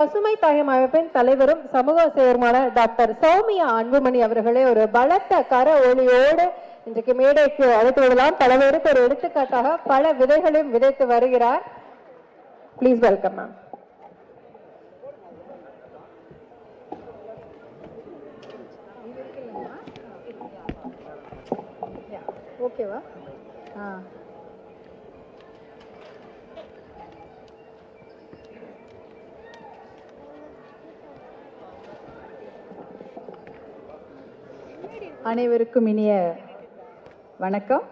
பசுமை தாயம் அமைப்பின் தலைவரும் சமூக செயருமான டாக்டர் சௌமியா அன்புமணி அவர்களே ஒரு பலத்த கர ஒளியோடு இன்றைக்கு மேடைக்கு அழைத்து விடலாம். தலைவருக்கு ஒரு எடுத்துக்காட்டாக பல விதைகளையும் விதைத்து வருகிறார். ப்ளீஸ் வெல்கம் மேம் ஓகேவா? ஆ. அனைவருக்கும் இனிய வணக்கம்.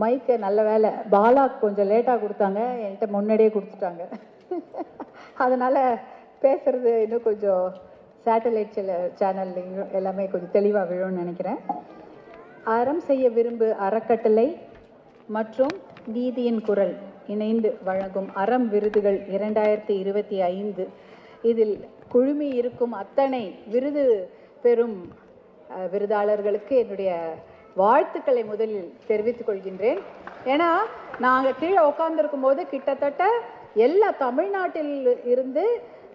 மைக்கை நல்ல வேலை. பாலா கொஞ்சம் லேட்டாக கொடுத்தாங்க. என்கிட்ட முன்னாடியே கொடுத்துட்டாங்க. அதனால் பேசுகிறது இன்னும் கொஞ்சம் சேட்டலைட் சேனல் எல்லாமே கொஞ்சம் தெளிவாக விழும்னு நினைக்கிறேன். அறம் செய்ய விரும்பு அறக்கட்டளை மற்றும் நீதியின் குரல் இணைந்து வழங்கும் அறம் விருதுகள் இரண்டாயிரத்தி இருபத்தி ஐந்து. இதில் குழுமி இருக்கும் அத்தனை விருது பெரும் விருதாளர்களுக்கு என்னுடைய வாழ்த்துக்களை முதலில் தெரிவித்துக் கொள்கின்றேன். ஏன்னா நாங்கள் கீழே உட்காந்துருக்கும் போது கிட்டத்தட்ட எல்லா தமிழ்நாட்டில் இருந்து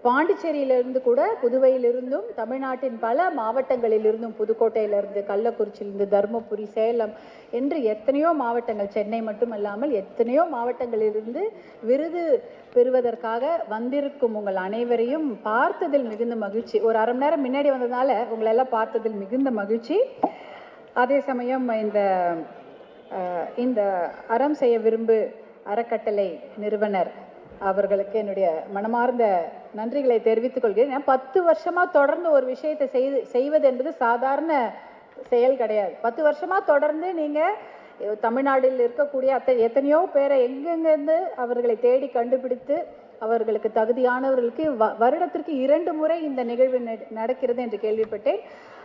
பாண்டிச்சேரியிலிருந்து கூட புதுவையிலிருந்தும் தமிழ்நாட்டின் பல மாவட்டங்களிலிருந்தும் புதுக்கோட்டையிலிருந்து கள்ளக்குறிச்சியிலிருந்து தருமபுரி சேலம் என்று எத்தனையோ மாவட்டங்கள் சென்னை மட்டுமல்லாமல் எத்தனையோ மாவட்டங்களிலிருந்து விருது பெறுவதற்காக வந்திருக்கும் உங்கள் அனைவரையும் பார்த்ததில் மிகுந்த மகிழ்ச்சி. ஒரு அரை மணி நேரம் முன்னாடி வந்ததுனால உங்களெல்லாம் பார்த்ததில் மிகுந்த மகிழ்ச்சி. அதே சமயம் இந்த இந்த அறம் செய்ய விரும்பு அறக்கட்டளை நிறுவனர் அவர்களுக்கு என்னுடைய மனமார்ந்த நன்றிகளை தெரிவித்துக் கொள்கிறேன். ஏன்னா, பத்து வருஷமாக தொடர்ந்து ஒரு விஷயத்தை செய்து செய்வது என்பது சாதாரண செயல் கிடையாது. பத்து வருஷமாக தொடர்ந்து நீங்கள் தமிழ்நாட்டில் இருக்கக்கூடிய அத்த எத்தனையோ பேரை எங்கெங்கிருந்து அவர்களை தேடி கண்டுபிடித்து அவர்களுக்கு தகுதியானவர்களுக்கு வ- வருடத்திற்கு இரண்டு முறை இந்த நிகழ்வு நடக்கிறது என்று கேள்விப்பட்டேன்.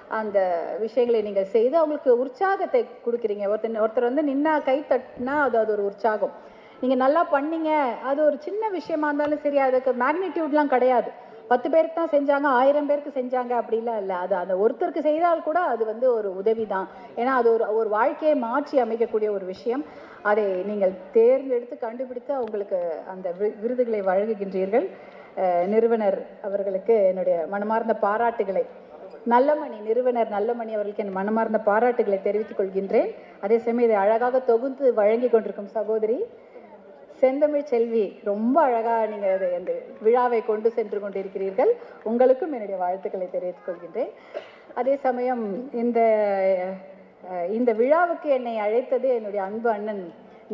அந்த விஷயங்களை நீங்கள் செய்து அவங்களுக்கு உற்சாகத்தை கொடுக்குறீங்க. ஒருத்தர் ஒருத்தர் வந்து நின்னா கை தட்டினா அது அது ஒரு உற்சாகம். நீங்கள் நல்லா பண்ணீங்க. அது ஒரு சின்ன விஷயமா இருந்தாலும் சரி அதுக்கு மேக்னிடியூட்லாம் கிடையாது. பத்து பேருக்கு தான் செஞ்சாங்க ஆயிரம் பேருக்கு செஞ்சாங்க அப்படிலாம் இல்லை. அது அந்த ஒருத்தருக்கு செய்தால் கூட அது வந்து ஒரு உதவி தான் ஏன்னா அது ஒரு ஒரு வாழ்க்கையை மாற்றி அமைக்கக்கூடிய ஒரு விஷயம். அதை நீங்கள் தேர்ந்தெடுத்து கண்டுபிடித்து அவங்களுக்கு அந்த விருதுகளை வழங்குகின்றீர்கள். நிறுவனர் அவர்களுக்கு என்னுடைய மனமார்ந்த பாராட்டுகளை நல்லமணி நிறுவனர் நல்லமணி அவர்களுக்கு என் மனமார்ந்த பாராட்டுகளை தெரிவித்துக் கொள்கின்றேன். அதே சமயம் இதை அழகாக தொகுத்து வழங்கி கொண்டிருக்கும் சகோதரி செந்தமிழ் செல்வி ரொம்ப அழகாக நீங்கள் அந்த விழாவை கொண்டு சென்று கொண்டிருக்கிறீர்கள். உங்களுக்கும் என்னுடைய வாழ்த்துக்களை தெரிவித்துக் கொள்கின்றேன். அதே சமயம் இந்த இந்த விழாவுக்கு என்னை அழைத்தது என்னுடைய அன்பு அண்ணன்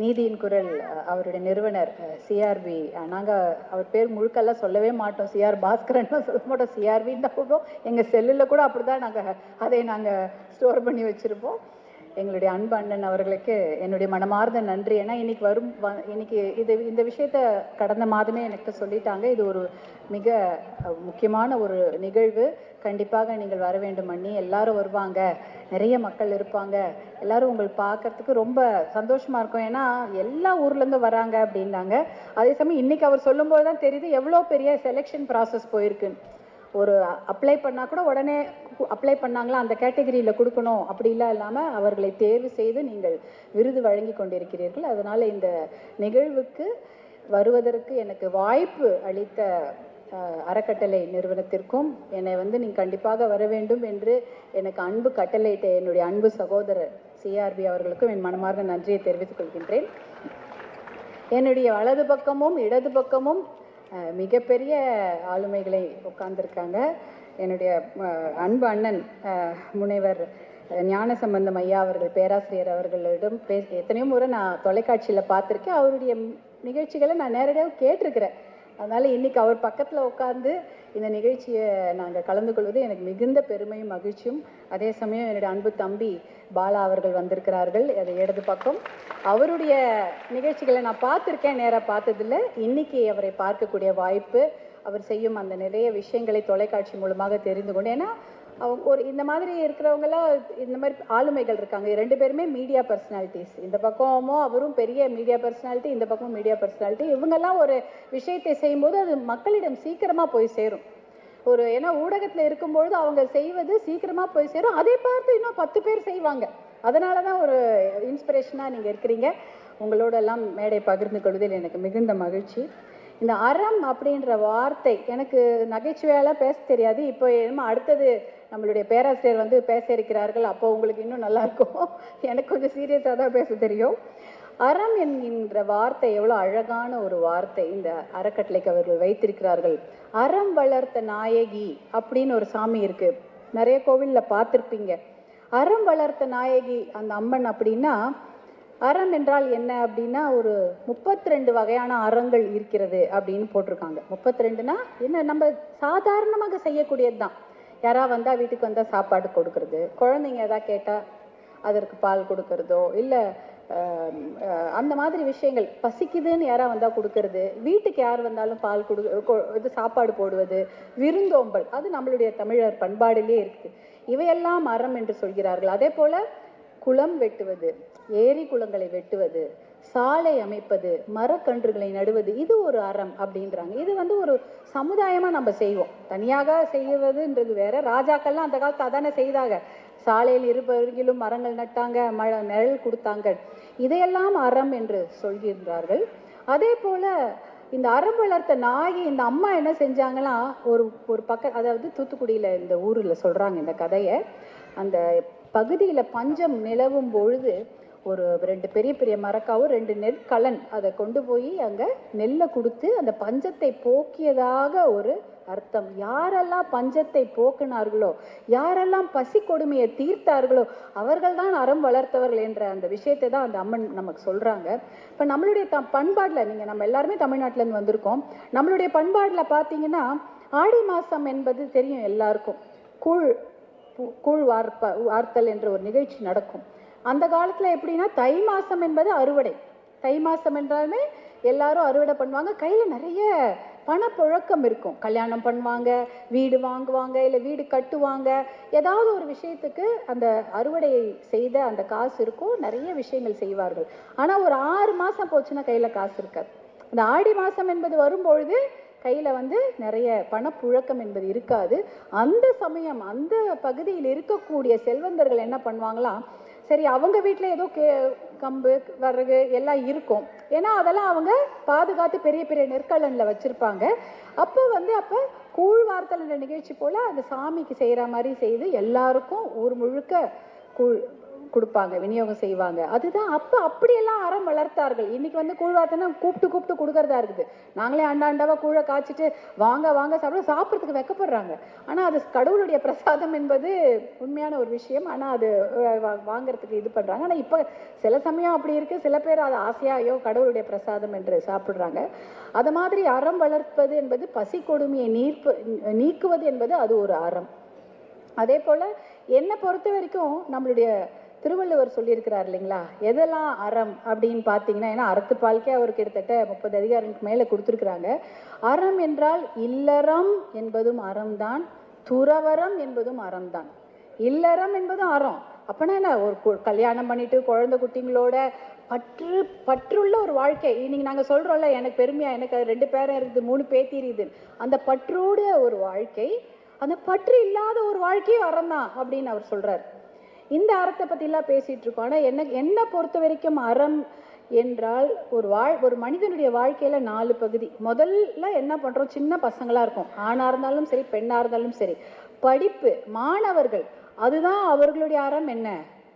நீதியின் குரல் அவருடைய நிறுவனர் சிஆர்பி நாங்கள் அவர் பேர் முழுக்கெல்லாம் சொல்லவே மாட்டோம். சிஆர் பாஸ்கரன் சொல்ல மாட்டோம். சிஆர்பின்னு தான் போவோம் எங்கள் செல்லில் கூட அப்படி தான் நாங்கள் அதை நாங்கள் ஸ்டோர் பண்ணி வச்சுருப்போம். எங்களுடைய அன்பு அண்ணன் அவர்களுக்கு என்னுடைய மனமார்ந்த நன்றி. ஏன்னா இன்னைக்கு வரும் வ- இன்னைக்கு இது இந்த விஷயத்த கடந்த மாதமே எனக்கு சொல்லிட்டாங்க. இது ஒரு மிக முக்கியமான ஒரு நிகழ்வு. கண்டிப்பாக நீங்கள் வர வேண்டும் அண்ணி. எல்லாரும் வருவாங்க. நிறைய மக்கள் இருப்பாங்க. எல்லாரும் உங்களை பார்க்கறதுக்கு ரொம்ப சந்தோஷமா இருக்கும். ஏன்னா எல்லா ஊர்லேருந்து வராங்க அப்படின்னாங்க. அதே சமயம் இன்னைக்கு அவர் சொல்லும்போது தான் தெரியுது எவ்வளோ பெரிய செலெக்ஷன் ப்ராசஸ் போயிருக்குன்னு. ஒரு அப்ளை பண்ணால் கூட உடனே அப்ளை பண்ணாங்களா? அந்த கேட்டகரியில் கொடுக்கணும். அப்படிலாம் இல்லாமல் அவர்களை தேர்வு செய்து நீங்கள் விருது வழங்கி கொண்டிருக்கிறீர்கள். அதனால் இந்த நிகழ்வுக்கு வருவதற்கு எனக்கு வாய்ப்பு அளித்த அறக்கட்டளை நிறுவனத்திற்கும் என்னை வந்து நீங்கள் கண்டிப்பாக வர வேண்டும் என்று எனக்கு அன்பு கட்டளையிட்ட என்னுடைய அன்பு சகோதரர் சிஆர்பி அவர்களுக்கும் என் மனமார்ந்த நன்றியை தெரிவித்துக் கொள்கின்றேன். என்னுடைய வலது பக்கமும் இடது பக்கமும் மிகப்பெரிய ஆளுமைகளை உட்கார்ந்துருக்காங்க. என்னுடைய அன்பு அண்ணன் முனைவர் ஞான சம்பந்தம் ஐயா அவர்கள் பேராசிரியர் அவர்களிடம் பே எத்தனையோ முறை நான் தொலைக்காட்சியில் பார்த்துருக்கேன். அவருடைய நிகழ்ச்சிகளை நான் நேரடியாக கேட்டிருக்கிறேன். அதனால் இன்னைக்கு அவர் பக்கத்தில் உட்காந்து இந்த நிகழ்ச்சியை நாங்கள் கலந்து கொள்வது எனக்கு மிகுந்த பெருமையும் மகிழ்ச்சியும். அதே சமயம் என்னுடைய அன்பு தம்பி பாலா அவர்கள் வந்திருக்கிறார்கள். அது இடது பக்கம். அவருடைய நிகழ்ச்சிகளை நான் பார்த்துருக்கேன் நேராக பார்த்ததில்ல. இன்னைக்கு அவரை பார்க்கக்கூடிய வாய்ப்பு அவர் செய்யும் அந்த நிறைய விஷயங்களை தொலைக்காட்சி மூலமாக தெரிந்து கொண்டு ஏன்னா ஒரு இந்த மாதிரி இருக்கிறவங்களாம் இந்த மாதிரி ஆளுமைகள் இருக்காங்க. ரெண்டு பேருமே மீடியா பர்சனாலிட்டிஸ் இந்த பக்கமும் அவரும் பெரிய மீடியா பர்சனாலிட்டி இந்த பக்கமும் மீடியா பர்சனாலிட்டி இவங்கெல்லாம் ஒரு விஷயத்தை செய்யும்போது அது மக்களிடம் சீக்கிரமாக போய் சேரும். ஒரு ஏன்னா ஊடகத்தில் இருக்கும்பொழுது அவங்க செய்வது சீக்கிரமாக போய் சேரும். அதை பார்த்து இன்னும் பத்து பேர் செய்வாங்க. அதனால தான் ஒரு இன்ஸ்பிரேஷனாக நீங்கள் இருக்கிறீங்க. உங்களோட எல்லாம் மேடை பகிர்ந்து கொள்வதில் எனக்கு மிகுந்த மகிழ்ச்சி. இந்த அறம் அப்படின்ற வார்த்தை எனக்கு நகைச்சுவையாலாம் பேச தெரியாது. இப்போ என்னமோ அடுத்தது நம்மளுடைய பேராசிரியர் வந்து பேச இருக்கிறார்கள் அப்போ உங்களுக்கு இன்னும் நல்லா இருக்கும் எனக்கு கொஞ்சம் சீரியஸாக தான் பேச தெரியும். அறம் என்கின்ற வார்த்தை எவ்வளோ அழகான ஒரு வார்த்தை இந்த அறக்கட்டளைக்கு அவர்கள் வைத்திருக்கிறார்கள். அறம் வளர்த்த நாயகி அப்படின்னு ஒரு சாமி இருக்கு. நிறைய கோவிலில் பார்த்துருப்பீங்க. அறம் வளர்த்த நாயகி அந்த அம்மன் அப்படின்னா அறம் என்றால் என்ன அப்படின்னா ஒரு முப்பத்தி ரெண்டு வகையான அறங்கள் இருக்கிறது அப்படின்னு போட்டிருக்காங்க. முப்பத்தி ரெண்டுனா என்ன? நம்ம சாதாரணமாக செய்யக்கூடியது தான். யாராவது வந்தால் வீட்டுக்கு வந்தால் சாப்பாடு கொடுக்கறது? குழந்தைங்க எதாவது கேட்டால் அதற்கு பால் கொடுக்கறதோ இல்லை அந்த மாதிரி விஷயங்கள். பசிக்குதுன்னு யாராக வந்தால் கொடுக்கறது? வீட்டுக்கு யார் வந்தாலும் பால் கொடு கொ- இது சாப்பாடு போடுவது விருந்தோம்பல். அது நம்மளுடைய தமிழர் பண்பாடிலே இருக்குது. இவையெல்லாம் அறம் என்று சொல்கிறார்கள். அதே போல் குளம் வெட்டுவது ஏரி குளங்களை வெட்டுவது சாலை அமைப்பது மரக்கன்றுகளை நடுவது இது ஒரு அறம் அப்படின்றாங்க. இது வந்து ஒரு சமுதாயமாக நம்ம செய்வோம். தனியாக செய்வதுன்றது வேற. ராஜாக்கள்லாம் அந்த காலத்தை அதானே செய்தாங்க. சாலையில் இருப்பவர்களும் மரங்கள் நட்டாங்க மழை நிழல் கொடுத்தாங்க. இதையெல்லாம் அறம் என்று சொல்கின்றார்கள். அதே போல இந்த அறம் வளர்த்த நாயகி இந்த அம்மா என்ன செஞ்சாங்கன்னா ஒரு ஒரு பக்க அதாவது தூத்துக்குடியில் இந்த ஊரில் சொல்கிறாங்க இந்த கதையை. அந்த பகுதியில் பஞ்சம் நிலவும் பொழுது ஒரு ரெண்டு பெரிய பெரிய மரக்காவும் ரெண்டு நெற்கலன் அதை கொண்டு போய் அங்கே நெல்லை கொடுத்து அந்த பஞ்சத்தை போக்கியதாக ஒரு அர்த்தம். யாரெல்லாம் பஞ்சத்தை போக்கினார்களோ யாரெல்லாம் பசி கொடுமையை தீர்த்தார்களோ அவர்கள்தான் அறம் வளர்த்தவர்கள் என்ற அந்த விஷயத்தை தான் அந்த அம்மன் நமக்கு சொல்கிறாங்க இப்போ நம்மளுடைய த பண்பாட்டில் நீங்கள் நம்ம எல்லாருமே தமிழ்நாட்டிலேருந்து வந்திருக்கோம். நம்மளுடைய பண்பாட்டில் பார்த்தீங்கன்னா ஆடி மாதம் என்பது தெரியும் எல்லாருக்கும். கூழ் கூழ் வார்ப்ப வார்த்தல் என்ற ஒரு நிகழ்ச்சி நடக்கும். அந்த காலத்தில் எப்படின்னா தை மாதம் என்பது அறுவடை. தை மாதம் என்றாலுமே எல்லாரும் அறுவடை பண்ணுவாங்க. கையில் நிறைய பணப்புழக்கம் இருக்கும். கல்யாணம் பண்ணுவாங்க வீடு வாங்குவாங்க இல்லை வீடு கட்டுவாங்க. ஏதாவது ஒரு விஷயத்துக்கு அந்த அறுவடையை செய்த அந்த காசு இருக்கும். நிறைய விஷயங்கள் செய்வார்கள். ஆனால் ஒரு ஆறு மாதம் போச்சுன்னா கையில் காசு இருக்காது. அந்த ஆடி மாதம் என்பது வரும்பொழுது கையில் வந்து நிறைய பணப்புழக்கம் என்பது இருக்காது. அந்த சமயம் அந்த பகுதியில் இருக்கக்கூடிய செல்வந்தர்கள் என்ன பண்ணுவாங்களாம் சரி அவங்க வீட்டில் ஏதோ கே கம்பு வரகு எல்லாம் இருக்கும். ஏன்னா அதெல்லாம் அவங்க பாதுகாத்து பெரிய பெரிய நெற்கலனில் வச்சுருப்பாங்க. அப்போ வந்து அப்போ கூழ்வார்த்தல் நிகழ்ச்சி போல் அந்த சாமிக்கு செய்கிற மாதிரி செய்து எல்லாருக்கும் ஊர் முழுக்க கூழ் கொடுப்பாங்க விநியோகம் செய்வாங்க. அதுதான் அப்போ அப்படியெல்லாம் அறம் வளர்த்தார்கள். இன்னைக்கு வந்து கூழ்வாத்தனை கூப்பிட்டு கூப்பிட்டு கொடுக்கறதா இருக்குது. நாங்களே ஆண்டாண்டாவா கூழை காய்ச்சிட்டு வாங்க வாங்க சாப்பிட சாப்பிட்றதுக்கு வெக்கப்படுறாங்க. ஆனால் அது கடவுளுடைய பிரசாதம் என்பது உண்மையான ஒரு விஷயம். ஆனால் அது வா- வாங்குறதுக்கு இது பண்ணுறாங்க ஆனால் இப்போ சில சமயம் அப்படி இருக்குது சில பேர் அது ஆசையாயோ கடவுளுடைய பிரசாதம் என்று சாப்பிட்றாங்க. அது மாதிரி அறம் வளர்ப்பது என்பது பசி கொடுமையை நீர்ப்பு நீக்குவது என்பது அது ஒரு அறம். அதே போல் என்னை பொறுத்த வரைக்கும் நம்மளுடைய திருவள்ளுவர் சொல்லியிருக்கிறார் இல்லைங்களா? எதெல்லாம் அறம்? அப்படின்னு பார்த்தீங்கன்னா ஏன்னா அறத்துப்பாலுக்கே அவர் கிட்டத்தட்ட முப்பது அதிகாரங்களுக்கு மேலே கொடுத்துருக்குறாங்க. அறம் என்றால் இல்லறம் என்பதும் அறம்தான் துறவரம் என்பதும் அறம்தான். இல்லறம் என்பதும் அறம். அப்பனா என்ன? ஒரு கல்யாணம் பண்ணிட்டு குழந்தை குட்டிங்களோட பற்று பற்றுள்ள ஒரு வாழ்க்கை. இன்னைக்கு நாங்கள் சொல்கிறோம்ல எனக்கு பெருமையா எனக்கு அது ரெண்டு பேரும் இருக்குது மூணு பேத்தி இருக்குது அந்த பற்றோட ஒரு வாழ்க்கை அந்த பற்று இல்லாத ஒரு வாழ்க்கையும் அறம் தான் அப்படின்னு அவர் சொல்கிறார் இந்த அறத்தை பற்றிலாம் பேசிகிட்டு இருக்கோம். ஆனால் என்ன என்னை பொறுத்த வரைக்கும் அறம் என்றால் ஒரு வாழ் ஒரு மனிதனுடைய வாழ்க்கையில் நாலு பகுதி. முதல்ல என்ன பண்ணுறோம் சின்ன பசங்களாக இருக்கும். ஆணாக இருந்தாலும் சரி பெண்ணாக இருந்தாலும் சரி. படிப்பு மாணவர்கள் அதுதான் அவர்களுடைய அறம் என்ன?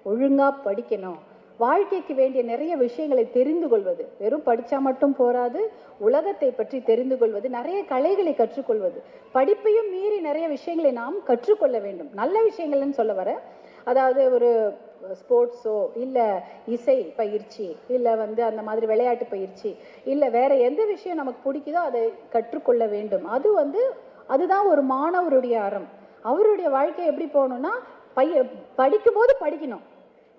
ஒழுங்காக படிக்கணும். வாழ்க்கைக்கு வேண்டிய நிறைய விஷயங்களை தெரிந்து கொள்வது. வெறும் படித்தா மட்டும் போராது உலகத்தை பற்றி தெரிந்து கொள்வது நிறைய கலைகளை கற்றுக்கொள்வது. படிப்பையும் மீறி நிறைய விஷயங்களை நாம் கற்றுக்கொள்ள வேண்டும். நல்ல விஷயங்கள்னு சொல்ல வர அதாவது ஒரு ஸ்போர்ட்ஸோ இல்லை இசை பயிற்சி இல்லை வந்து அந்த மாதிரி விளையாட்டு பயிற்சி இல்லை வேறு எந்த விஷயம் நமக்கு பிடிக்குதோ அதை கற்றுக்கொள்ள வேண்டும். அது வந்து அதுதான் ஒரு மாணவருடைய அறம். அவருடைய வாழ்க்கை எப்படி போகணும்னா பைய படிக்கும்போது படிக்கணும்.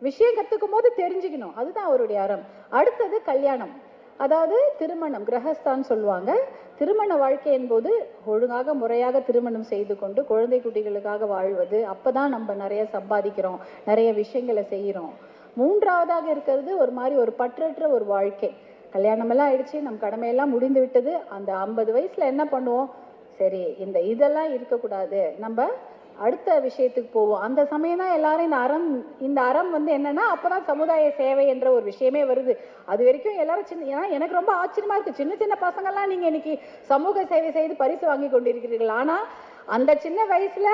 விஷயம் கற்றுக்கும் போது தெரிஞ்சுக்கணும். அதுதான் அவருடைய அறம். அடுத்தது கல்யாணம். அதாவது திருமணம் கிரகஸ்தான் சொல்லுவாங்க. திருமண வாழ்க்கையின் போது ஒழுங்காக முறையாக திருமணம் செய்து கொண்டு குழந்தை குட்டிகளுக்காக வாழ்வது அப்போ தான் நம்ம நிறைய சம்பாதிக்கிறோம் நிறைய விஷயங்களை செய்கிறோம். மூன்றாவதாக இருக்கிறது ஒரு மாதிரி ஒரு பற்றற்ற ஒரு வாழ்க்கை. கல்யாணமெல்லாம் ஆயிடுச்சு நம் கடமையெல்லாம் முடிந்து விட்டது. அந்த ஐம்பது வயசில் என்ன பண்ணுவோம்? சரி இந்த இதெல்லாம் இருக்கக்கூடாது. நம்ம அடுத்த விஷயத்துக்கு போவோம். அந்த சமயம் தான் எல்லாரும் இந்த அறம் இந்த அறம் வந்து என்னன்னா அப்போதான் சமுதாய சேவை என்ற ஒரு விஷயமே வருது. அது வரைக்கும் எல்லாரும் சின்ன ஏன்னா எனக்கு ரொம்ப ஆச்சரியமா இருக்கு. சின்ன சின்ன பசங்கள்லாம் நீங்க இன்னைக்கு சமூக சேவை செய்து பரிசு வாங்கி கொண்டிருக்கிறீர்கள். ஆனா அந்த சின்ன வயசுல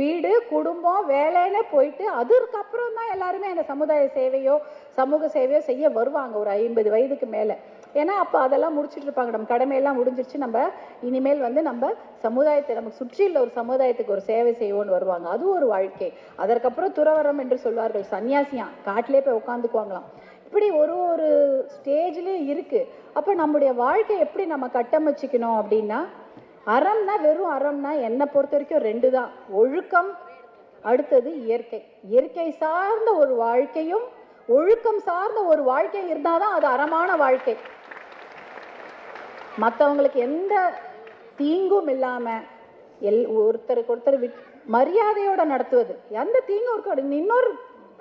வீடு குடும்பம் வேலைன்னு போயிட்டு அதுக்கப்புறம் தான் எல்லாருமே அந்த சமுதாய சேவையோ சமூக சேவையோ செய்ய வருவாங்க. ஒரு ஐம்பது வயதுக்கு மேலே. ஏன்னா அப்போ அதெல்லாம் முடிச்சிட்டு இருப்பாங்க. நம்ம கடமையெல்லாம் முடிஞ்சிருச்சு நம்ம இனிமேல் வந்து நம்ம சமுதாயத்தை நமக்கு சுற்றியுள்ள ஒரு சமுதாயத்துக்கு ஒரு சேவை செய்வோம்னு வருவாங்க. அது ஒரு வாழ்க்கை. அதற்கப்புறம் துறவரம் என்று சொல்வார்கள். சன்னியாசியா காட்டிலே போய் உட்காந்துக்குவாங்களாம் இப்படி ஒரு ஒரு ஸ்டேஜ்லேயும் இருக்கு. அப்போ நம்முடைய வாழ்க்கை எப்படி நம்ம கட்டமைச்சிக்கணும் அப்படின்னா அறம்னா வெறும் அறம்னா என்னை பொறுத்த வரைக்கும் ரெண்டு தான் ஒழுக்கம் அடுத்தது இயற்கை. இயற்கை சார்ந்த ஒரு வாழ்க்கையும் ஒழுக்கம் சார்ந்த ஒரு வாழ்க்கை இருந்தால் தான் அது அறமான வாழ்க்கை. மற்றவங்களுக்கு எந்த தீங்கும் இல்லாமல் எல் ஒருத்தருக்கு ஒருத்தர் விட் மரியாதையோடு நடத்துவது. எந்த தீங்கும் இருக்காது இன்னொரு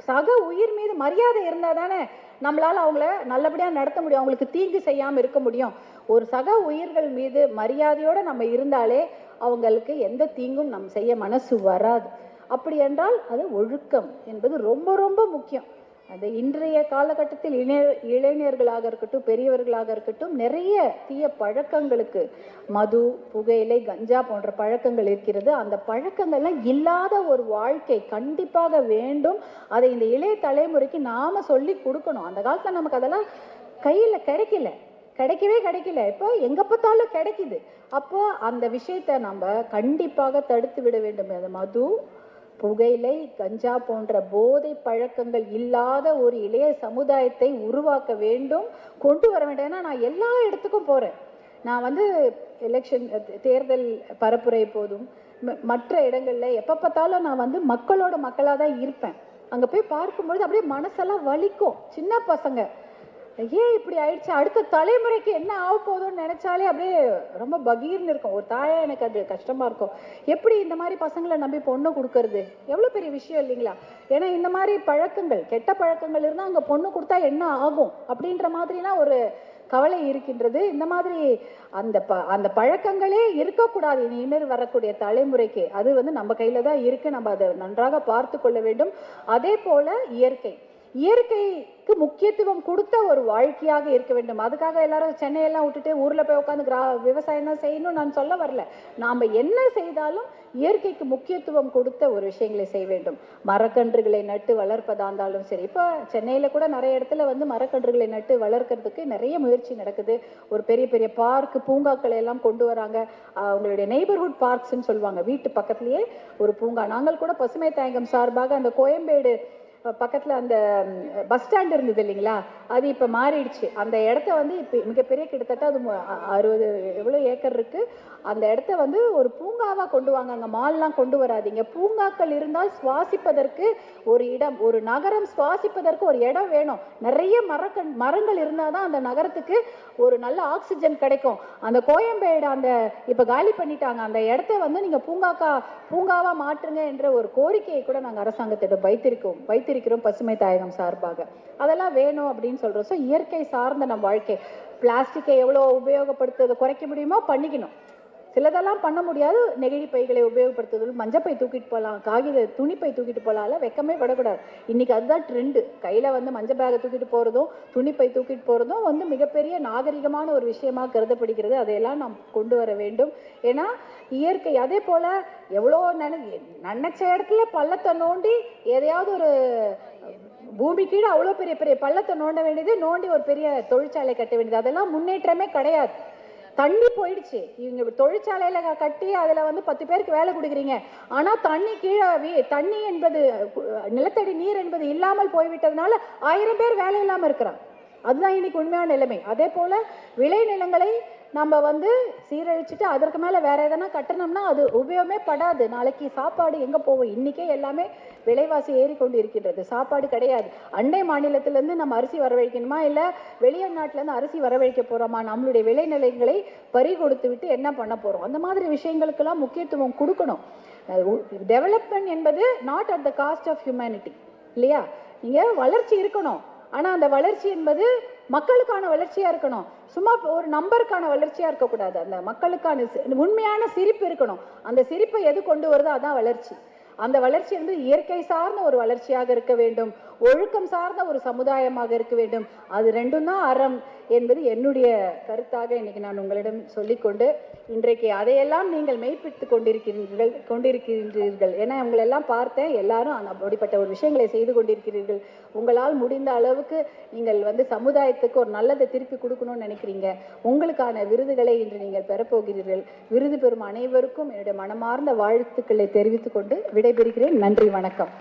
சக உயிர் மீது மரியாதை இருந்தால் தானே நம்மளால் அவங்கள நல்லபடியாக நடத்த முடியும். அவங்களுக்கு தீங்கு செய்யாமல் இருக்க முடியும். ஒரு சக உயிர்கள் மீது மரியாதையோடு நம்ம இருந்தாலே அவங்களுக்கு எந்த தீங்கும் நம் செய்ய மனசு வராது. அப்படி என்றால் அது ஒழுக்கம் என்பது ரொம்ப ரொம்ப முக்கியம். அந்த இன்றைய காலகட்டத்தில் இளைய இளைஞர்களாக இருக்கட்டும் பெரியவர்களாக இருக்கட்டும் நிறைய தீய பழக்கங்களுக்கு மது புகையிலை கஞ்சா போன்ற பழக்கங்கள் இருக்கிறது. அந்த பழக்கங்கள்லாம் இல்லாத ஒரு வாழ்க்கை கண்டிப்பாக வேண்டும். அதை இந்த இளைய தலைமுறைக்கு நாம சொல்லி கொடுக்கணும். அந்த காலத்தில் நமக்கு அதெல்லாம் கையில் கிடைக்கல. கிடைக்கவே கிடைக்கல. இப்போ எங்கே பார்த்தாலும் கிடைக்குது. அப்போ அந்த விஷயத்தை நம்ம கண்டிப்பாக தடுத்து விட வேண்டும். அந்த மது புகையிலை கஞ்சா போன்ற போதை பழக்கங்கள் இல்லாத ஒரு இளைய சமுதாயத்தை உருவாக்க வேண்டும் கொண்டு வர வேண்டும். ஏன்னா நான் எல்லா இடத்துக்கும் போகிறேன் நான் வந்து எலெக்ஷன் தேர்தல் பரப்புரை போதும் ம- மற்ற இடங்களில் எப்போ பார்த்தாலும் நான் வந்து மக்களோட மக்களாக தான் இருப்பேன். அங்கே போய் பார்க்கும்பொழுது அப்படியே மனசெல்லாம் வலிக்கும். சின்ன பசங்க ஏன் இப்படி ஆயிடுச்சு? அடுத்த தலைமுறைக்கு என்ன ஆக போதும்னு நினைச்சாலே அப்படியே ரொம்ப பகீர்னு இருக்கும். ஒரு தாயா எனக்கு அது கஷ்டமா இருக்கும். எப்படி இந்த மாதிரி பசங்களை நம்பி பொண்ணு கொடுக்கறது? எவ்வளோ பெரிய விஷயம் இல்லைங்களா? ஏன்னா இந்த மாதிரி பழக்கங்கள் கெட்ட பழக்கங்கள் இருந்தால் அங்கே பொண்ணு கொடுத்தா என்ன ஆகும்? அப்படின்ற மாதிரிலாம் ஒரு கவலை இருக்கின்றது. இந்த மாதிரி அந்த ப அந்த பழக்கங்களே இருக்கக்கூடாது. இனிமேல் வரக்கூடிய தலைமுறைக்கு. அது வந்து நம்ம கையில தான் இருக்கு. நம்ம அதை நன்றாக பார்த்து கொள்ள வேண்டும். அதே போல இயற்கை. இயற்கைக்கு முக்கியத்துவம் கொடுத்த ஒரு வாழ்க்கையாக இருக்க வேண்டும். அதுக்காக எல்லாரும் சென்னையெல்லாம் விட்டுட்டு ஊரில் போய் உட்காந்து கிரா விவசாயம் தான் செய்யணும்னு நான் சொல்ல வரல. நாம் என்ன செய்தாலும் இயற்கைக்கு முக்கியத்துவம் கொடுத்த ஒரு விஷயங்களை செய்ய வேண்டும். மரக்கன்றுகளை நட்டு வளர்ப்பதாக இருந்தாலும் சரி. இப்போ சென்னையில் கூட நிறைய இடத்துல வந்து மரக்கன்றுகளை நட்டு வளர்க்கறதுக்கு நிறைய முயற்சி நடக்குது. ஒரு பெரிய பெரிய பார்க் பூங்காக்களை எல்லாம் கொண்டு வராங்க. அவங்களுடைய நெய்பர்ஹுட் பார்க்ஸ்ன்னு சொல்லுவாங்க. வீட்டு பக்கத்துலேயே ஒரு பூங்கா. நாங்கள் கூட பசுமை தாயகம் சார்பாக அந்த கோயம்பேடு பக்கத்தில் அந்த பஸ் ஸ்டாண்ட் இருந்தது இல்லைங்களா? அது இப்போ மாறிடுச்சு. அந்த இடத்த வந்து இப்போ மிகப்பெரிய கிட்டத்தட்ட அது அறுபது எவ்வளோ ஏக்கர் இருக்குது அந்த இடத்த வந்து ஒரு பூங்காவாக கொண்டு வாங்க. அங்கே மால்லாம் கொண்டு வராதீங்க. பூங்காக்கள் இருந்தால் சுவாசிப்பதற்கு ஒரு இடம் ஒரு நகரம் சுவாசிப்பதற்கு ஒரு இடம் வேணும். நிறைய மரக்கண் மரங்கள் இருந்தால் தான் அந்த நகரத்துக்கு ஒரு நல்ல ஆக்சிஜன் கிடைக்கும். அந்த கோயம்பேடு அந்த இப்போ காலி பண்ணிட்டாங்க. அந்த இடத்த வந்து நீங்கள் பூங்காக்கா பூங்காவாக மாற்றுங்க என்ற ஒரு கோரிக்கையை கூட நாங்கள் அரசாங்கத்திடம் வைத்திருக்கோம் இருக்கிறோம் பசுமை தாயகம் சார்பாக. அதெல்லாம் வேணும் அப்படின்னு சொல்றோம் ஸோ இயற்கை சார்ந்த நம்ம வாழ்க்கை. பிளாஸ்டிக்கை எவ்வளோ உபயோகப்படுத்துறதை குறைக்க முடியுமோ பண்ணிக்கணும். சிலதெல்லாம் பண்ண முடியாது. நெகிழி பைகளை உபயோகப்படுத்துவதில் மஞ்சப்பை தூக்கிட்டு போகலாம் காகித துணிப்பை தூக்கிட்டு போகலாம்ல வெக்கமே படக்கூடாது. இன்னைக்கு அதுதான் ட்ரெண்டு கையில் வந்து மஞ்சள் பேகை தூக்கிட்டு போகிறதும் துணிப்பை தூக்கிட்டு போகிறதும் வந்து மிகப்பெரிய நாகரிகமான ஒரு விஷயமா கருதப்படுகிறது. அதையெல்லாம் நாம் கொண்டு வர வேண்டும். ஏன்னா இயற்கை அதே போல் எவ்வளோ நினை நினைச்ச இடத்துல பள்ளத்தை நோண்டி எதையாவது ஒரு பூமி கீழே அவ்வளோ பெரிய பெரிய பள்ளத்தை நோண்ட வேண்டியது நோண்டி ஒரு பெரிய தொழிற்சாலை கட்ட வேண்டியது. அதெல்லாம் முன்னேற்றமே கிடையாது. தண்ணி போயிடுச்சு. இவங்க தொழிற்சாலையில் கட்டி அதில் வந்து பத்து பேருக்கு வேலை கொடுக்குறீங்க. ஆனால் தண்ணி கீழே தண்ணி என்பது நிலத்தடி நீர் என்பது இல்லாமல் போய்விட்டதுனால ஆயிரம் பேர் வேலை இல்லாமல் இருக்கிறான் அதுதான் இன்னைக்கு உண்மையான நிலைமை. அதே போல் விளை நிலங்களை நம்ம வந்து சீரழிச்சிட்டு அதற்கு மேலே வேறு எதனா கட்டணம்னா அது உபயோகமே படாது. நாளைக்கு சாப்பாடு எங்கே போவோம் இன்னைக்கே எல்லாமே விலைவாசி ஏறிக்கொண்டு இருக்கின்றது சாப்பாடு கிடையாது. அண்டை மாநிலத்திலேருந்து நம்ம அரிசி வரவழைக்கணுமா? இல்லை வெளிநாட்டிலேருந்து அரிசி வரவழைக்க போகிறோமா நம்மளுடைய விளைநிலைகளை பறி கொடுத்து விட்டு என்ன பண்ண போகிறோம் அந்த மாதிரி விஷயங்களுக்கெல்லாம் முக்கியத்துவம் கொடுக்கணும். டெவலப்மெண்ட் என்பது not at the cost of humanity இல்லையா? நீங்கள் வளர்ச்சி இருக்கணும். ஆனால் அந்த வளர்ச்சி என்பது மக்களுக்கான வளர்ச்சியாக இருக்கணும். சும்மா ஒரு நம்பருக்கான வளர்ச்சியாக இருக்கக்கூடாது. அந்த மக்களுக்கான சி- உண்மையான சிரிப்பு இருக்கணும். அந்த சிரிப்பை எது கொண்டு வருதோ அதான் வளர்ச்சி. அந்த வளர்ச்சி வந்து இயற்கை சார்ந்த ஒரு வளர்ச்சியாக இருக்க வேண்டும். ஒழுக்கம் சார்ந்த ஒரு சமுதாயமாக இருக்க வேண்டும். அது ரெண்டும் தான் அறம் என்பது என்னுடைய கருத்தாக இன்னைக்கு நான் உங்களிடம் சொல்லிக்கொண்டு இன்றைக்கு அதையெல்லாம் நீங்கள் மெய்ப்பித்து கொண்டிருக்கிறீர்கள் கொண்டிருக்கின்றீர்கள் ஏன்னா உங்களெல்லாம் பார்த்தேன். எல்லாரும் அந்த அப்படிப்பட்ட ஒரு விஷயங்களை செய்து கொண்டிருக்கிறீர்கள். உங்களால் முடிந்த அளவுக்கு நீங்கள் வந்து சமுதாயத்துக்கு ஒரு நல்லதை திருப்பி கொடுக்கணும்னு நினைக்கிறீங்க. உங்களுக்கான விருதுகளை இன்று நீங்கள் பெறப்போகிறீர்கள். விருது பெறும் அனைவருக்கும் என்னுடைய மனமார்ந்த வாழ்த்துக்களை தெரிவித்துக்கொண்டு விடைபெறுகிறேன். நன்றி வணக்கம்.